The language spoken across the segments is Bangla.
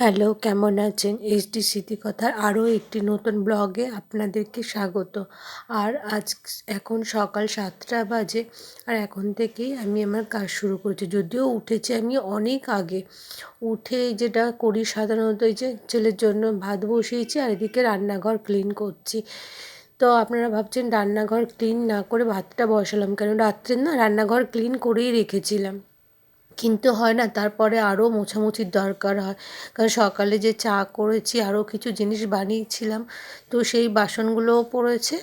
হ্যালো, কেমন আছেন? এইচডি স্মৃতিকথার আরও একটি নতুন ব্লগে আপনাদেরকে স্বাগত। আর আজ এখন সকাল সাতটা বাজে, আর এখন থেকেই আমি আমার কাজ শুরু করেছি। যদিও উঠেছি আমি অনেক আগে। উঠে যেটা করি সাধারণত এই যে ছেলের জন্য ভাত বসিয়েছি আর এদিকে রান্নাঘর ক্লিন করছি। তো আপনারা ভাবছেন রান্নাঘর ক্লিন না করে ভাতটা বসালাম কেন? রাত্রে না রান্নাঘর ক্লিন করেই রেখেছিলাম। কিন্তু হয় না, তারপরে আরও মোছামুছির দরকার হয়। কারণ সকালে যে চা করেছি আরও কিছু জিনিস বানিয়েছিলাম, তো সেই বাসনগুলোও পড়েছে।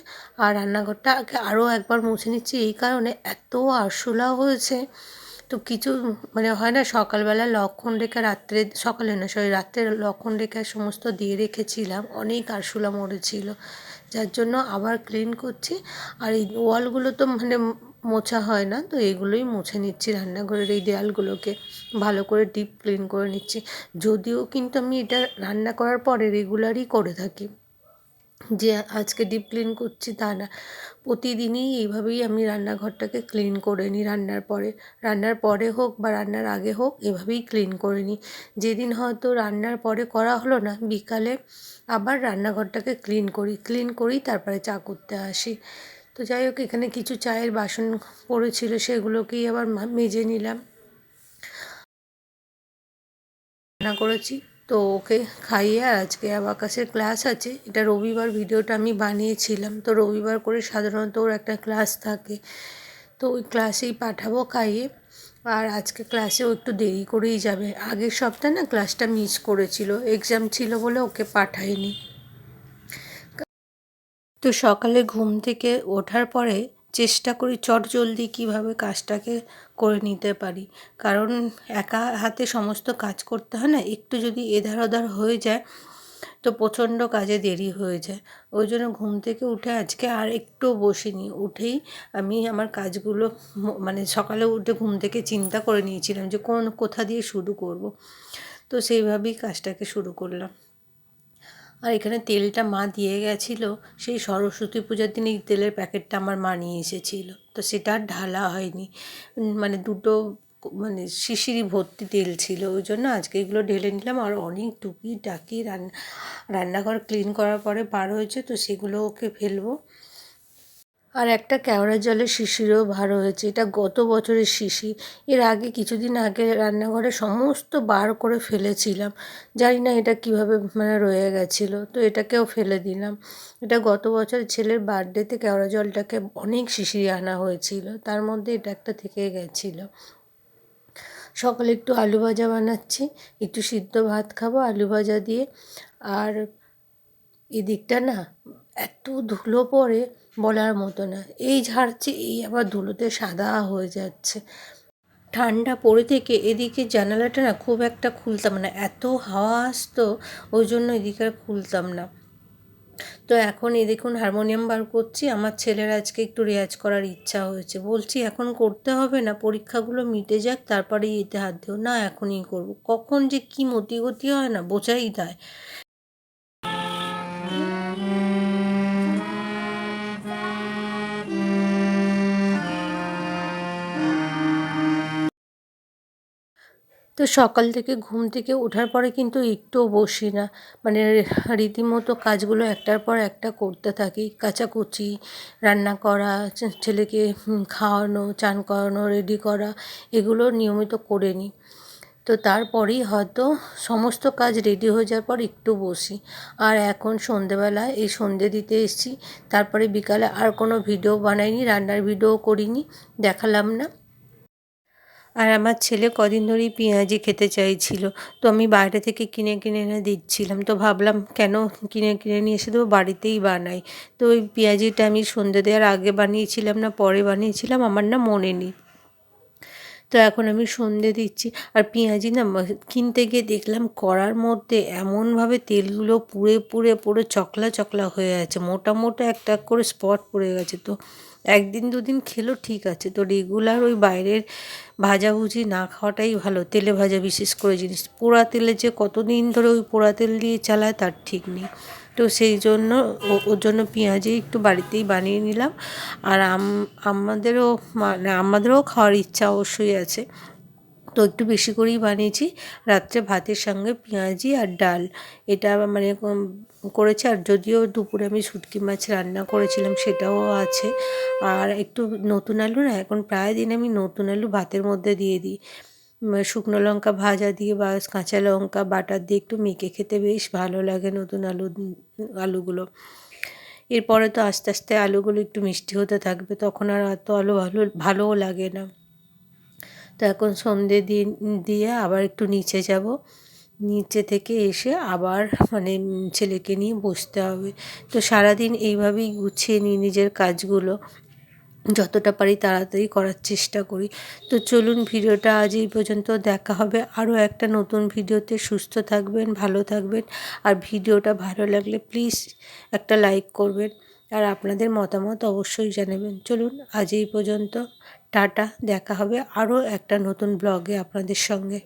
আর রান্নাঘরটা আরও একবার মুছে নিচ্ছি, এই কারণে এত আরশোলা হয়েছে। তো কিছু মানে হয় না, সকালবেলা লক্ষণ রেখা রাত্রে, সকালে না, সরি, রাত্রে লক্ষণ রেখা সমস্ত দিয়ে রেখেছিলাম, অনেক আরশোলা মরেছিল। যার জন্য আবার ক্লিন করছি। আর এই ওয়ালগুলো তো মানে মোছা হয় না, তো এগুলোই মুছে নিচ্ছি রান্নাঘরের এই দেয়ালগুলোকে। ভালো করে ডিপ ক্লিন করে নিচ্ছি। যদিও কিন্তু আমি এটা রান্না করার পরে রেগুলারই করে থাকি। যে আজকে ডিপ ক্লিন করছি তা না। প্রতিদিনই এইভাবেই আমি রান্নাঘরটাকে ক্লিন করে নিই রান্নার পরে। রান্নার পরে হোক বা রান্নার আগে হোক এভাবেই ক্লিন করে নিই। যেদিন হয়তো রান্নার পরে করা হলো না, বিকালে আবার রান্নাঘরটাকে ক্লিন করি। ক্লিন করেই তারপরে চা করতে আসি। তো যাই হোক, এখানে কিছু চায়ের বাসন পড়েছিল, সেগুলোকেই আবার মেজে নিলাম। রান্না করেছি, তো ওকে খাইয়ে আর আজকে অ্যাবাকাসের ক্লাস আছে। এটা রবিবার ভিডিওটা আমি বানিয়েছিলাম, তো রবিবার করে সাধারণত ওর একটা ক্লাস থাকে। তো ওই ক্লাসেই পাঠাবো খাইয়ে। আর আজকে ক্লাসেও একটু দেরি করেই যাবে। আগের সপ্তাহে না ক্লাসটা মিস করেছিল, এক্সাম ছিল বলে ওকে পাঠাইনি। তো সকালে ঘুম থেকে ওঠার পরে চেষ্টা করি চট জলদি কীভাবে কাজটাকে করে নিতে পারি। কারণ একা হাতে সমস্ত কাজ করতে হয় না, একটু যদি এধার ওধার হয়ে যায় তো প্রচণ্ড কাজে দেরি হয়ে যায়। ওই জন্য ঘুম থেকে উঠে আজকে আর একটু বসিনি, উঠেই আমি আমার কাজগুলো মানে সকালে উঠে ঘুম থেকে চিন্তা করে নিয়েছিলাম যে কোন কোথা দিয়ে শুরু করব। তো সেইভাবেই কাজটাকে শুরু করলাম। আর এখানে তেলটা মা দিয়ে গেছিল, সেই সরস্বতী পূজার দিন এই তেলের প্যাকেটটা আমার মা নিয়ে এসেছিল। তো সেটা আর ঢালা হয়নি। মানে দুটো মানে শিশিরি ভর্তি তেল ছিল, ওই জন্য আজকে এগুলো ঢেলে নিলাম। আর অনেক টুকি টাকি রান্না, রান্নাঘর ক্লিন করার পরে বার হয়েছে, তো সেগুলো ওকে ফেলব। আর একটা কেওড়া জলের শিশিরও ভার হয়েছে। এটা গত বছরের শিশি। এর আগে কিছুদিন আগে রান্নাঘরে সমস্ত বার করে ফেলেছিলাম। জানি না এটা কীভাবে মানে রয়ে গেছিল, তো এটাকেও ফেলে দিলাম। এটা গত বছর ছেলের বার্থডেতে কেওড়া জলটাকে অনেক শিশির আনা হয়েছিল। তার মধ্যে এটা একটা থেকে গেছিল। সকালে একটু আলু ভাজা বানাচ্ছি, একটু সিদ্ধ ভাত খাব আলু ভাজা দিয়ে। আর এদিকটা না এত ধুলো পড়ে বলার মতো না। এই ঝাড়ছে, এই আবার ধুলোতে সাদা হয়ে যাচ্ছে। ঠান্ডা পড়ে থেকে এদিকে জানালাটা না খুব একটা খুলতাম না। এত হাওয়া আসতো, ওই জন্য এদিকে আর খুলতাম না। তো এখন এই দেখুন হারমোনিয়াম বার করছি। আমার ছেলের আজকে একটু রেয়াজ করার ইচ্ছা হয়েছে। বলছি, এখন করতে হবে না, পরীক্ষাগুলো মিটে যাক, তারপরেই এতে হাত দিও। না, এখনই করব। কখন যে কী মতি গতি হয় না, বোঝাই দেয় তো সকাল থেকে ঘুম থেকে ওঠার পরে কিন্তু একটুও বসি না। মানে রীতিমতো কাজগুলো একটার পর একটা করতে থাকি। কাচাকুচি, রান্না করা ছেলেকে খাওয়ানো, চান করানো, রেডি করা, এগুলো নিয়মিত করে নিই। তো তারপরেই হয়তো সমস্ত কাজ রেডি হয়ে যাওয়ার পর একটু বসি। আর এখন সন্ধেবেলায় এই সন্ধে দিতে এসেছি। তারপরে বিকালে আর কোনো ভিডিও বানাইনি, রান্নার ভিডিও করিনি, দেখালাম না। আর আমার ছেলে কদিন ধরেই পেঁয়াজি খেতে চাইছিল। তো আমি বাইরে থেকে কিনে কিনে এনে দিচ্ছিলাম। তো ভাবলাম, কেন কিনে কিনে নিয়ে এসে দেবো? বাড়িতেই বানাই। তো ওই পেঁয়াজিটা আমি সন্ধে দেওয়ার আগে বানিয়েছিলাম না, পরে বানিয়েছিলাম, আমার না মনে নেই। তো এখন আমি সন্ধে দিচ্ছি। আর পেঁয়াজি না কিনতে গিয়ে দেখলাম কড়ার মধ্যে এমনভাবে তেলগুলো পুড়ে পুড়ে পুরো চকলা চকলা হয়ে আছে। মোটা মোটা একটা করে স্পট পড়ে গেছে। তো একদিন দুদিন খেলো ঠিক আছে। তো রেগুলার ওই বাইরের ভাজাভুজি না খাওয়াটাই ভালো। তেলে ভাজা বিশেষ করে জিনিস। পোড়া তেলে যে কতদিন ধরে ওই পোড়া তেল দিয়ে চালায় তার ঠিক নেই। তো সেই জন্য ওর জন্য পেঁয়াজি একটু বাড়িতেই বানিয়ে নিলাম। আর আমাদেরও মানে আমাদেরও খাওয়ার ইচ্ছা অবশ্যই আছে। তো একটু বেশি করেই বানিয়েছি। রাত্রে ভাতের সঙ্গে পেঁয়াজি আর ডাল। এটা মানে করেছি। আর যদিও দুপুরে আমি শুটকি মাছ রান্না করেছিলাম, সেটাও আছে। আর একটু নতুন আলু না, এখন প্রায় দিন আমি নতুন আলু ভাতের মধ্যে দিয়ে দিই। শুকনো লঙ্কা ভাজা দিয়ে বা কাঁচা লঙ্কা বাটার দিয়ে একটু মেখে খেতে বেশ ভালো লাগে নতুন আলু আলুগুলো। এরপরে তো আস্তে আস্তে আলুগুলো একটু মিষ্টি হতে থাকবে, তখন আর এত আলু ভালো, ভালোও লাগে না। তো এখন সন্ধে দিন, দিয়ে আবার একটু নিচে যাব। নিচে থেকে এসে আবার মানে ছেলেকে নিয়ে বসতে হবে। তো সারাদিন এইভাবেই গুছিয়ে নিই নিজের কাজগুলো। যতটা পারি তাড়াতাড়ি করার চেষ্টা করি। তো চলুন ভিডিওটা আজ এই পর্যন্ত দেখা হবে। আরও একটা নতুন ভিডিওতে সুস্থ থাকবেন, ভালো থাকবেন। আর ভিডিওটা ভালো লাগলে প্লিজ একটা লাইক করবেন। আর আপনাদের মতামত অবশ্যই জানাবেন। চলুন আজ এই পর্যন্ত। টাটা, দেখা হবে আরও একটা নতুন ব্লগে আপনাদের সঙ্গে।